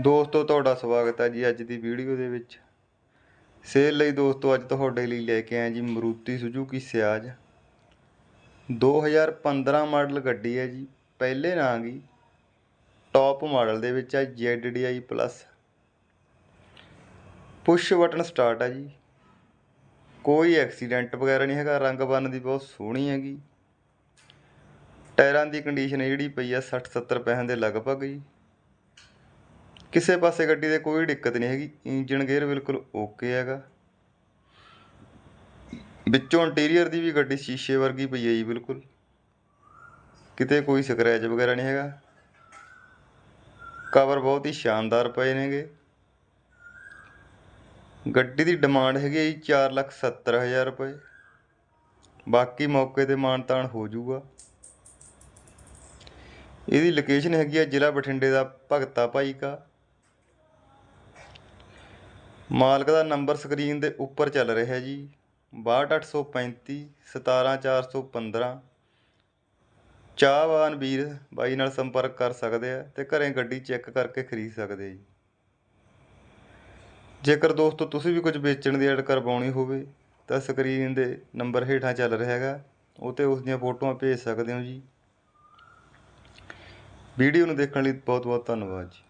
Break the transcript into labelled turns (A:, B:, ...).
A: ਦੋਸਤੋ, ਤੁਹਾਡਾ ਸਵਾਗਤ ਹੈ ਜੀ ਅੱਜ ਦੀ ਵੀਡੀਓ ਦੇ ਵਿੱਚ। ਸੇਲ ਲਈ ਦੋਸਤੋ, ਅੱਜ ਤੁਹਾਡੇ ਲਈ ਲੈ ਕੇ ਆਏ ਜੀ ਮਰੂਤੀ ਸੁਜ਼ੂਕੀ ਸਿਆਜ। 2015 ਮਾਡਲ ਗੱਡੀ ਹੈ ਜੀ, ਪਹਿਲੇ ਨਾਂ ਗੀ ਟੌਪ ਮਾਡਲ ਦੇ ਵਿੱਚ ਹੈ ZDI plus push button start ਹੈ ਜੀ। ਕੋਈ ਐਕਸੀਡੈਂਟ ਵਗੈਰਾ ਨਹੀਂ ਹੈਗਾ, ਰੰਗ ਬੰਨ ਦੀ ਬਹੁਤ ਸੋਹਣੀ ਹੈਗੀ। ਟਾਇਰਾਂ ਦੀ ਕੰਡੀਸ਼ਨ ਜਿਹੜੀ ਪਈ ਆ 60 70 ਪੈਸਿਆਂ ਦੇ ਲਗਭਗ ਜੀ। ਕਿਸੇ ਪਾਸੇ ਗੱਡੀ ਦੇ ਕੋਈ ਦਿੱਕਤ ਨਹੀਂ ਹੈਗੀ ਇੰਜਨ ਗੇਅਰ ਬਿਲਕੁਲ ਓਕੇ ਹੈਗਾ। ਵਿੱਚੋਂ ਇੰਟੀਰੀਅਰ ਦੀ ਵੀ ਗੱਡੀ ਸ਼ੀਸ਼ੇ ਵਰਗੀ ਪਈ ਹੈ ਜੀ ਬਿਲਕੁਲ। ਕਿਤੇ ਕੋਈ ਸਕ੍ਰੈਚ ਵਗੈਰਾ ਨਹੀਂ ਹੈਗਾ। ਕਵਰ ਬਹੁਤ ਹੀ ਸ਼ਾਨਦਾਰ ਪਏ ਨੇਗੇ। ਗੱਡੀ ਦੀ ਡਿਮਾਂਡ ਹੈਗੀ ਹੈ ਜੀ 470000 ਰੁਪਏ। ਬਾਕੀ ਮੌਕੇ ਤੇ ਮਾਨਤਾਨ ਹੋ ਜਾਊਗਾ। ਇਹਦੀ ਲੋਕੇਸ਼ਨ ਹੈਗੀ ਆ ਜ਼ਿਲ੍ਹਾ ਬਠਿੰਡੇ ਦਾ ਭਗਤਾ ਭਾਈ ਕਾ ਮਾਲਕ ਦਾ ਨੰਬਰ ਸਕਰੀਨ ਦੇ ਉੱਪਰ ਚੱਲ ਰਿਹਾ ਜੀ। 62835 17415 ਚਾਹਵਾਨ ਵੀਰ ਬਾਈ ਨਾਲ ਸੰਪਰਕ ਕਰ ਸਕਦੇ ਆ ਤੇ ਘਰੇ ਗੱਡੀ ਚੈੱਕ ਕਰਕੇ ਖਰੀਦ ਸਕਦੇ ਜੀ। ਜੇਕਰ ਦੋਸਤੋ ਤੁਸੀਂ ਵੀ ਕੁਝ ਵੇਚਣ ਦੀ ਐਡ ਕਰਵਾਉਣੀ ਹੋਵੇ, ਤਾਂ ਸਕਰੀਨ ਦੇ ਨੰਬਰ ਹੇਠਾਂ ਚੱਲ ਰਿਹਾ ਹੈਗਾ। ਉਹ ਤੇ ਉਸ ਦੀਆਂ ਫੋਟੋਆਂ ਭੇਜ ਸਕਦੇ ਹੋ ਜੀ। ਵੀਡੀਓ ਨੂੰ ਦੇਖਣ ਲਈ ਬਹੁਤ ਬਹੁਤ ਧੰਨਵਾਦ ਜੀ।